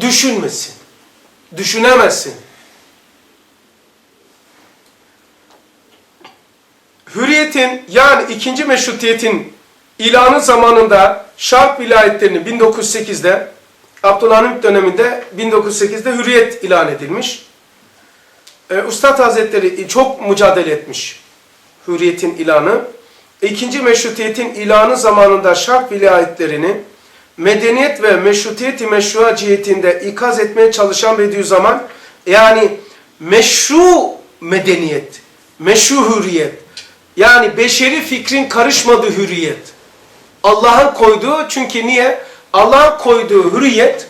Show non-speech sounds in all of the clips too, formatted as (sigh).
düşünmesin. Düşünemezsin. Hürriyetin yani ikinci meşrutiyetin ilanı zamanında Şark vilayetlerinin 1908'de Abdülhamit döneminde 1908'de hürriyet ilan edilmiş. Ee, Üstad Hazretleri çok mücadele etmiş hürriyetin ilanı. İkinci meşrutiyetin ilanı zamanında Şark vilayetlerini medeniyet ve meşrutiyeti meşrua cihetinde ikaz etmeye çalışan Bediüzzaman yani meşru medeniyet, meşru hürriyet yani beşeri fikrin karışmadığı hürriyet. Allah'ın koyduğu çünkü niye? Allah'ın koyduğu hürriyet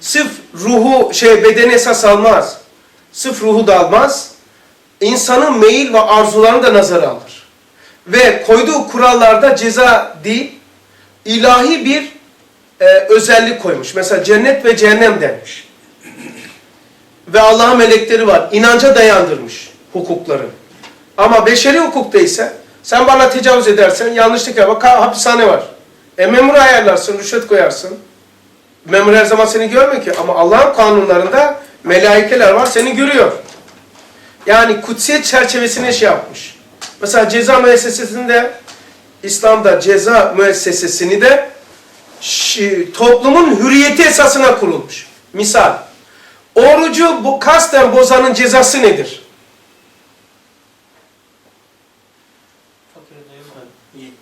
sırf ruhu şey bedeni esas almaz. Sırf ruhu da almaz. İnsanın meyil ve arzularını da nazara alır. Ve koyduğu kurallarda ceza değil, ilahi bir e, özellik koymuş. Mesela cennet ve cehennem demiş. Ve Allah'ın melekleri var. İnanca dayandırmış hukukları. Ama beşeri hukukta ise sen bana tecavüz edersen yanlışlık yap. Bak hapishane var. E memur ayarlarsın, rüşvet koyarsın. Memur her zaman seni görmüyor ki. Ama Allah'ın kanunlarında melaikeler var seni görüyor. Yani kutsiyet çerçevesine şey yapmış. Mesela ceza müessesesinde İslam'da ceza müessesesini de toplumun hürriyeti esasına kurulmuş. Misal, orucu bu, kasten bozanın cezası nedir?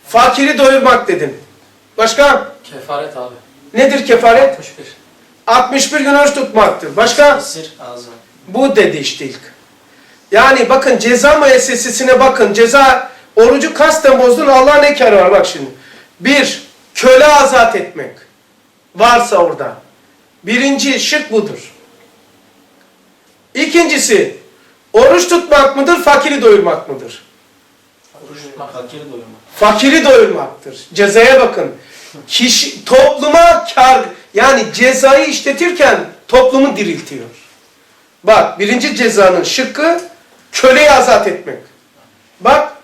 Fakiri doyurmak dedin. Başka? Kefaret abi. Nedir kefaret? 61. 61 gün oruç tutmaktır. Başka? Ağzı. Bu dedi işte ilk. Yani bakın ceza müessesesine bakın. Ceza orucu kasten bozdun Allah'a ne kârı var bak şimdi. Bir, köle azat etmek. Varsa orada. Birinci şirk budur. İkincisi, oruç tutmak mıdır, fakiri doyurmak mıdır? Oruç tutmak. Fakiri doyurma. Fakiri doyurmaktır. Cezaya bakın. Kişi, topluma kar, yani cezayı işletirken toplumu diriltiyor. Bak birinci cezanın şıkkı köleyi azat etmek. Bak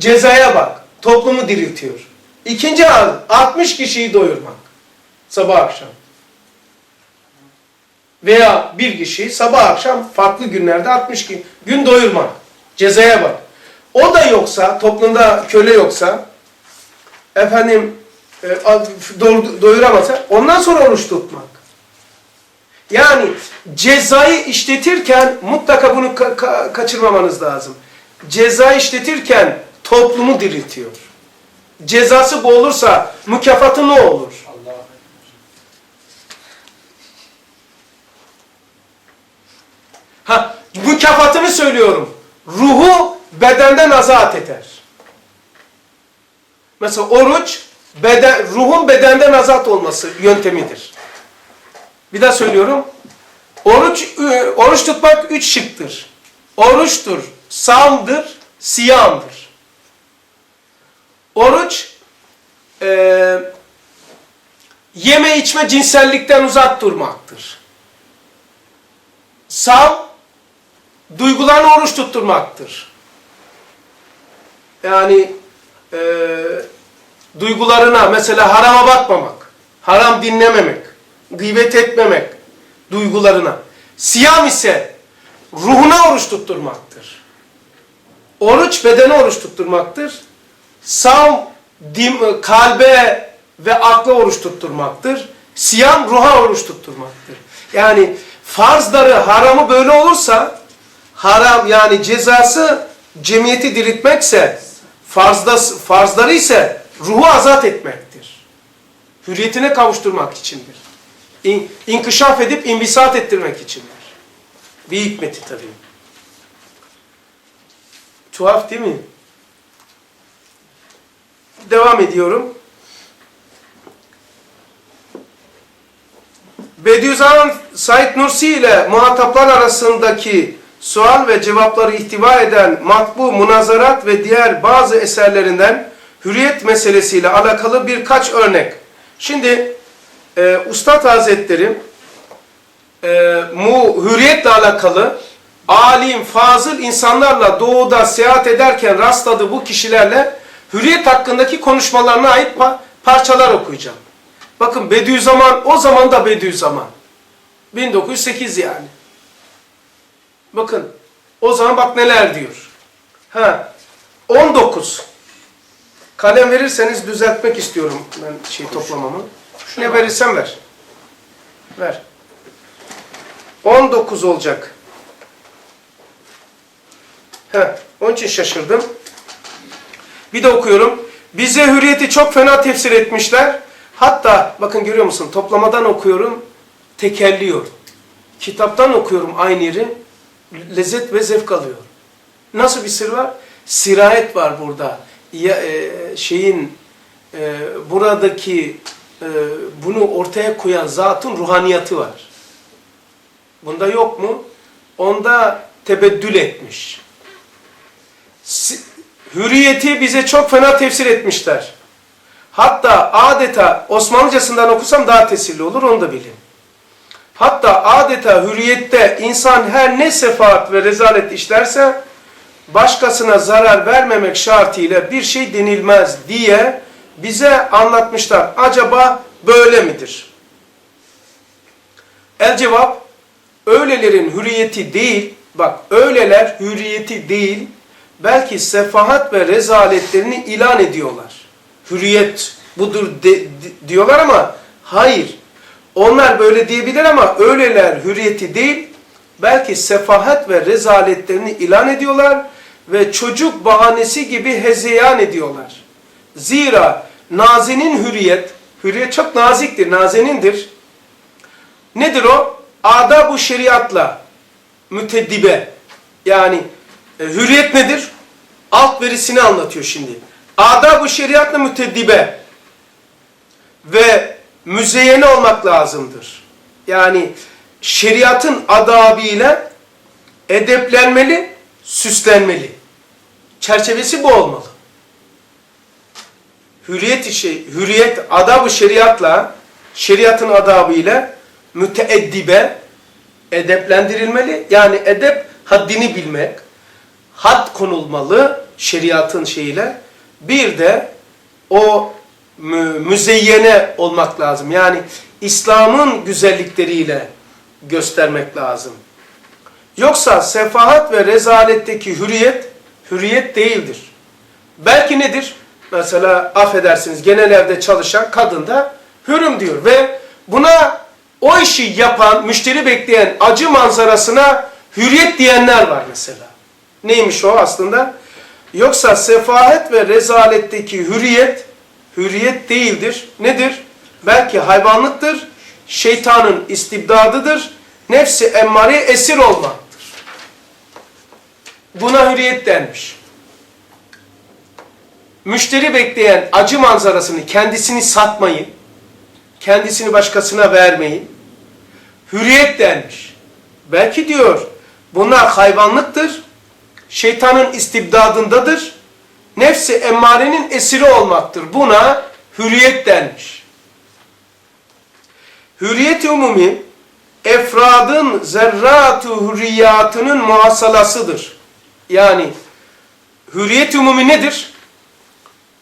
cezaya bak. Toplumu diriltiyor. İkinci al 60 kişiyi doyurmak. Sabah akşam. Veya bir kişiyi sabah akşam farklı günlerde 60 gün, doyurmak. Cezaya bak. O da yoksa, toplumda köle yoksa, efendim e, a- do- doyuramazsa ondan sonra oruç tutmak. Yani cezayı işletirken mutlaka bunu ka- ka- kaçırmamanız lazım. Ceza işletirken toplumu diriltiyor. Cezası bu olursa mükafatı ne olur? Ha, mükafatını söylüyorum. Ruhu bedenden azat eder. Mesela oruç beden, ruhun bedenden azat olması yöntemidir. Bir daha söylüyorum. Oruç oruç tutmak üç şıktır. Oruçtur, savmdır, siyamdır. Oruç eee yeme içme cinsellikten uzak durmaktır. Sav duygularını oruç tutturmaktır. Yani eee, duygularına mesela harama bakmamak, haram dinlememek, gıybet etmemek duygularına. Siyam ise ruhuna oruç tutturmaktır. Oruç bedene oruç tutturmaktır. Sav dim, kalbe ve akla oruç tutturmaktır. Siyam ruha oruç tutturmaktır. Yani farzları haramı böyle olursa haram yani cezası cemiyeti diriltmekse farzda, farzları ise ruhu azat etmektir. Hürriyetine kavuşturmak içindir. İn, inkişaf edip imbisat ettirmek içindir. Bir hikmeti tabii. Tuhaf değil mi? Devam ediyorum. Bediüzzaman Said Nursi ile muhataplar arasındaki sual ve cevapları ihtiva eden matbu, munazarat ve diğer bazı eserlerinden hürriyet meselesiyle alakalı birkaç örnek. Şimdi e, Ustad Hazretleri e, mu hürriyetle alakalı alim, fazıl insanlarla doğuda seyahat ederken rastladığı bu kişilerle hürriyet hakkındaki konuşmalarına ait pa- parçalar okuyacağım. Bakın Bediüzzaman o zaman da Bediüzzaman. 1908 yani. Bakın o zaman bak neler diyor. Ha 19. Kalem verirseniz düzeltmek istiyorum ben şey toplamamı. Ne verirsen ver. Ver. 19 olacak. Heh, onun için şaşırdım. Bir de okuyorum. Bize hürriyeti çok fena tefsir etmişler. Hatta bakın görüyor musun toplamadan okuyorum tekerliyor. Kitaptan okuyorum aynı yeri lezzet ve zevk alıyor. Nasıl bir sır var? Sirayet var burada. Ya, e, şeyin e, buradaki e, bunu ortaya koyan zatın ruhaniyatı var. Bunda yok mu? Onda tebeddül etmiş. Si- Hürriyeti bize çok fena tefsir etmişler. Hatta adeta Osmanlıcasından okusam daha tesirli olur onu da bilin. Hatta adeta hürriyette insan her ne sefaat ve rezalet işlerse başkasına zarar vermemek şartıyla bir şey denilmez diye bize anlatmışlar. Acaba böyle midir? El cevap, öylelerin hürriyeti değil, bak öyleler hürriyeti değil, belki sefahat ve rezaletlerini ilan ediyorlar. Hürriyet budur de- di- diyorlar ama hayır. Onlar böyle diyebilir ama öyleler hürriyeti değil, belki sefahat ve rezaletlerini ilan ediyorlar ve çocuk bahanesi gibi hezeyan ediyorlar. Zira nazinin hürriyet, hürriyet çok naziktir, nazenindir. Nedir o? Ada bu şeriatla müteddibe. Yani e, hürriyet nedir? Alt verisini anlatıyor şimdi. Ada bu şeriatla müteddibe ve müzeyyene olmak lazımdır. Yani şeriatın adabıyla edeplenmeli, süslenmeli. Çerçevesi bu olmalı. Hürriyet işi, hürriyet adab-ı şeriatla, şeriatın adabıyla müteeddibe, edeplendirilmeli. Yani edep haddini bilmek, had konulmalı şeriatın şeyiyle. Bir de o mü- müzeyyene olmak lazım. Yani İslam'ın güzellikleriyle göstermek lazım. Yoksa sefahat ve rezaletteki hürriyet, hürriyet değildir. Belki nedir? Mesela affedersiniz genel evde çalışan kadın da hürüm diyor ve buna o işi yapan, müşteri bekleyen acı manzarasına hürriyet diyenler var mesela. Neymiş o aslında? Yoksa sefahet ve rezaletteki hürriyet, hürriyet değildir. Nedir? Belki hayvanlıktır, şeytanın istibdadıdır, nefsi emmare esir olmaktır. Buna hürriyet denmiş. Müşteri bekleyen acı manzarasını, kendisini satmayı, kendisini başkasına vermeyi, hürriyet denmiş. Belki diyor, bunlar hayvanlıktır, şeytanın istibdadındadır, nefsi emmarenin esiri olmaktır. Buna hürriyet denmiş. Hürriyet-i umumi, efradın zerratu hürriyatının muhasalasıdır. Yani hürriyet-i umumi nedir?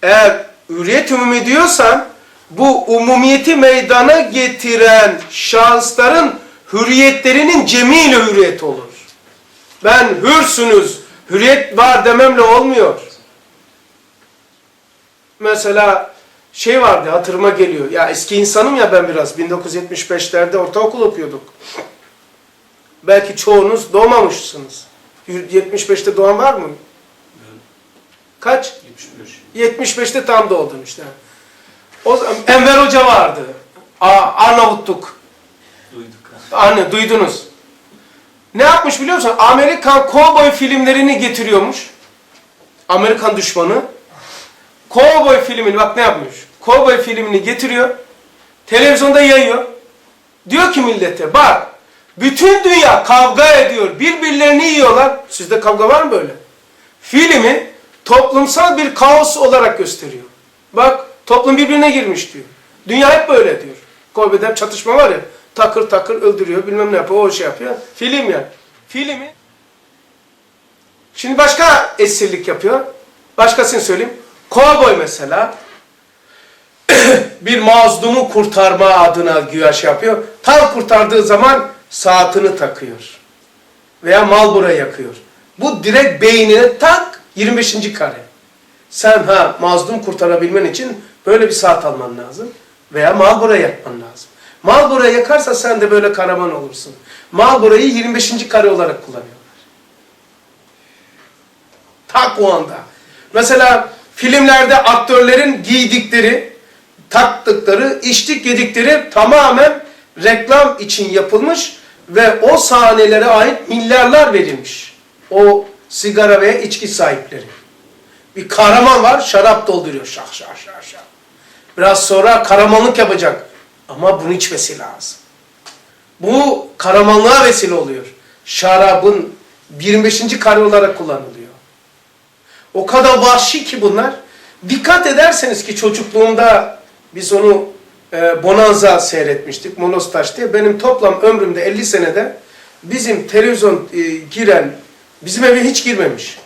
Eğer hürriyet umumi diyorsan bu umumiyeti meydana getiren şahısların hürriyetlerinin cemiyle hürriyet olur. Ben hürsünüz, hürriyet var dememle olmuyor. Mesela şey vardı hatırıma geliyor. Ya eski insanım ya ben biraz. 1975'lerde ortaokul okuyorduk. Belki çoğunuz doğmamışsınız. 75'te doğan var mı? Kaç? 75. 75'te tam doğdum işte. O zaman Enver Hoca vardı. A- Arnavutluk. Duyduk. Anne duydunuz. Ne yapmış biliyor musun? Amerikan kovboy filmlerini getiriyormuş. Amerikan düşmanı. Kovboy filmini bak ne yapmış? Kovboy filmini getiriyor. Televizyonda yayıyor. Diyor ki millete bak bütün dünya kavga ediyor. Birbirlerini yiyorlar. Sizde kavga var mı böyle? Filmi toplumsal bir kaos olarak gösteriyor. Bak toplum birbirine girmiş diyor. Dünya hep böyle diyor. Kovboy'da çatışma var ya. Takır takır öldürüyor bilmem ne yapıyor o şey yapıyor. Film yani. Filmi Şimdi başka esirlik yapıyor. Başkasını söyleyeyim. Kovboy mesela. (clears throat) bir mazlumu kurtarma adına güya şey yapıyor. Tam kurtardığı zaman saatini takıyor. Veya Malbora yakıyor. Bu direkt beynine tak 25. kare. Sen ha mazlum kurtarabilmen için böyle bir saat alman lazım. Veya Malbora yakman lazım. Malbora yakarsa sen de böyle kahraman olursun. Malbora'yı 25. kare olarak kullanıyorlar. Tak o anda. Mesela filmlerde aktörlerin giydikleri, taktıkları, içtik yedikleri tamamen reklam için yapılmış ve o sahnelere ait milyarlar verilmiş. O sigara ve içki sahipleri. Bir kahraman var, şarap dolduruyor. Şah şah şah şah. Biraz sonra kahramanlık yapacak. Ama bunu içmesi lazım. Bu kahramanlığa vesile oluyor. Şarabın 25. kare olarak kullanılıyor. O kadar vahşi ki bunlar. Dikkat ederseniz ki çocukluğumda biz onu e, Bonanza seyretmiştik. Monostaş diye. Benim toplam ömrümde 50 senede bizim televizyon e, giren, bizim eve hiç girmemiş.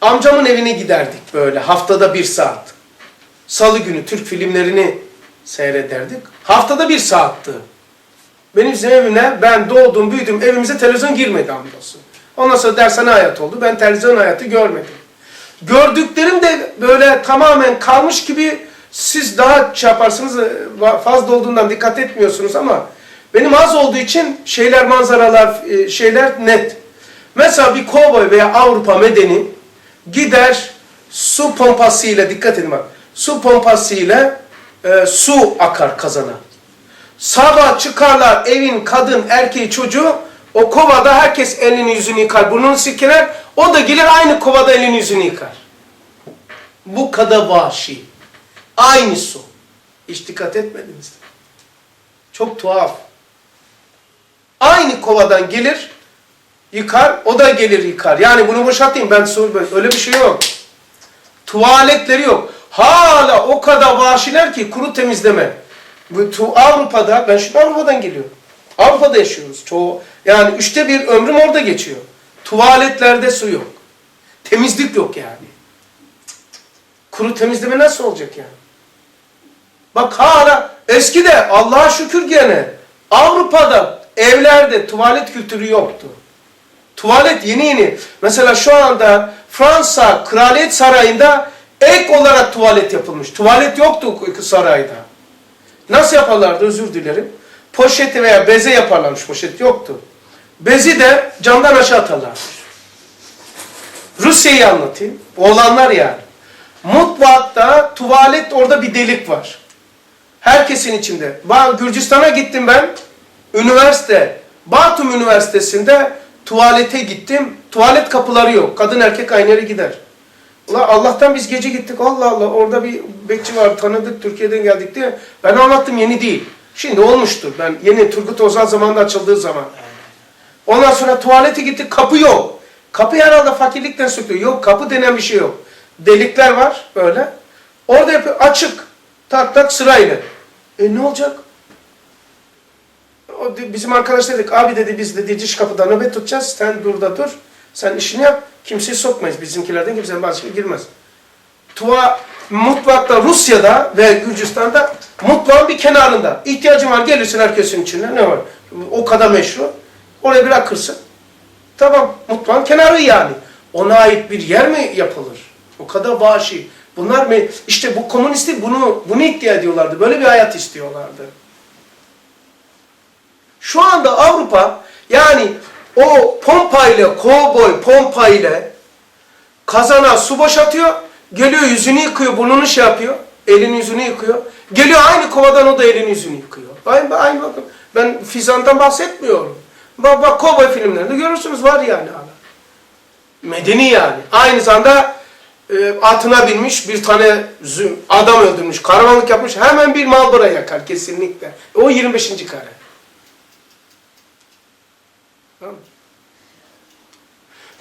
Amcamın evine giderdik böyle haftada bir saat. Salı günü Türk filmlerini seyrederdik. Haftada bir saatti. Benim evime ben doğdum büyüdüm evimize televizyon girmedi hamdolsun. Ondan sonra dershane hayat oldu. Ben televizyon hayatı görmedim. Gördüklerim de böyle tamamen kalmış gibi siz daha şey yaparsınız e, fazla olduğundan dikkat etmiyorsunuz ama benim az olduğu için şeyler manzaralar e, şeyler net. Mesela bir kovboy veya Avrupa medeni gider su pompasıyla dikkat edin bak su pompasıyla e, su akar kazana. Sabah çıkarlar evin kadın, erkeği, çocuğu o kovada herkes elini yüzünü yıkar, burnunu silkeler. O da gelir aynı kovada elini yüzünü yıkar. Bu kadar vahşi. Aynı su. Hiç dikkat etmediniz mi? Çok tuhaf. Aynı kovadan gelir, yıkar, o da gelir yıkar. Yani bunu boşaltayım ben su öyle bir şey yok. Tuvaletleri yok. Hala o kadar vahşiler ki kuru temizleme. Bu tu- Avrupa'da, ben şimdi Avrupa'dan geliyorum. Avrupa'da yaşıyoruz. Çoğu, yani üçte bir ömrüm orada geçiyor. Tuvaletlerde su yok. Temizlik yok yani. Kuru temizleme nasıl olacak yani? Bak hala eski de Allah'a şükür gene Avrupa'da evlerde tuvalet kültürü yoktu. Tuvalet yeni yeni. Mesela şu anda Fransa Kraliyet Sarayı'nda ek olarak tuvalet yapılmış. Tuvalet yoktu sarayda. Nasıl yaparlardı özür dilerim. Poşeti veya beze yaparlarmış poşet yoktu. Bezi de camdan aşağı atarlarmış. Rusya'yı anlatayım. Olanlar yani. Mutfakta tuvalet orada bir delik var. Herkesin içinde. Ben Gürcistan'a gittim ben. Üniversite. Batum Üniversitesi'nde tuvalete gittim. Tuvalet kapıları yok. Kadın erkek aynı yere gider. Ulan Allah'tan biz gece gittik. Allah Allah orada bir bekçi var tanıdık Türkiye'den geldik diye. Ben anlattım yeni değil. Şimdi olmuştur. Ben yeni Turgut Özal zamanında açıldığı zaman. Ondan sonra tuvalete gittik kapı yok. Kapı herhalde fakirlikten sökülüyor. Yok kapı denen bir şey yok. Delikler var böyle. Orada yapıyor açık. Tak tak sırayla. E ne olacak? O, bizim arkadaş dedik abi dedi biz dedi diş kapıda nöbet tutacağız. Sen burada dur. Sen işini yap. Kimseyi sokmayız. Bizimkilerden kimsenin başka girmez. Tuva mutfakta Rusya'da ve Gürcistan'da mutfağın bir kenarında. İhtiyacın var gelirsin herkesin içinde ne var? O kadar meşru. Oraya bırakırsın. Tamam mutfağın kenarı yani. Ona ait bir yer mi yapılır? O kadar vahşi. Bunlar mı? İşte bu komünistler bunu bunu iddia ediyorlardı. Böyle bir hayat istiyorlardı. Şu anda Avrupa yani o pompayla, kovboy pompayla kazana su boşaltıyor. Geliyor yüzünü yıkıyor, burnunu şey yapıyor. Elini yüzünü yıkıyor. Geliyor aynı kovadan o da elini yüzünü yıkıyor. Aynı, aynı bakın. Ben Fizan'dan bahsetmiyorum. Bak bak kovboy filmlerinde görürsünüz var yani hala. Medeni yani. Aynı zamanda e, atına binmiş bir tane adam öldürmüş, karavanlık yapmış. Hemen bir Marlboro yakar kesinlikle. O 25. kare.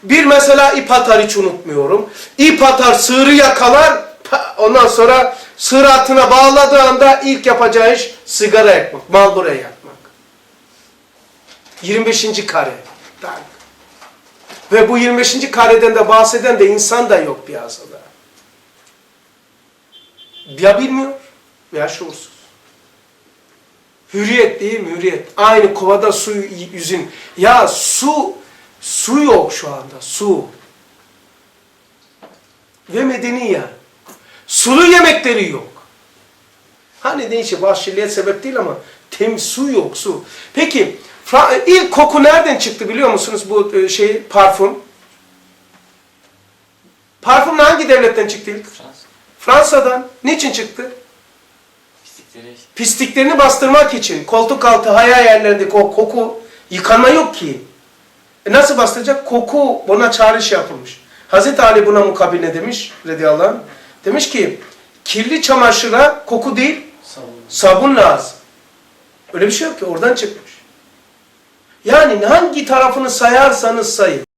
Bir mesela ip atar hiç unutmuyorum. İp atar sığırı yakalar ondan sonra sığır atına bağladığı anda ilk yapacağı iş sigara yakmak, Marlboro yakmak. 25. kare. Ve bu 25. kareden de bahseden de insan da yok piyasada. Ya bilmiyor veya şuursuz. Hürriyet değil mi? Hürriyet. Aynı kovada su yüzün. Ya su, su yok şu anda. Su. Ve medeni ya. Sulu yemekleri yok. Hani neyse vahşiliğe sebep değil ama temiz su yok su. Peki ilk koku nereden çıktı biliyor musunuz bu e, şey parfüm? Parfüm hangi devletten çıktı ilk? Fransız. Fransa'dan. Niçin çıktı? Pislikleri Pisliklerini bastırmak için. Koltuk altı haya yerlerindeki o koku yıkanma yok ki. E nasıl bastıracak? Koku buna çağrış yapılmış. Hazreti Ali buna mukabil ne demiş? Radıyallahu anh. Demiş ki kirli çamaşıra koku değil savunma. sabun lazım. Öyle bir şey yok ki oradan çıkmış. Yani hangi tarafını sayarsanız sayın.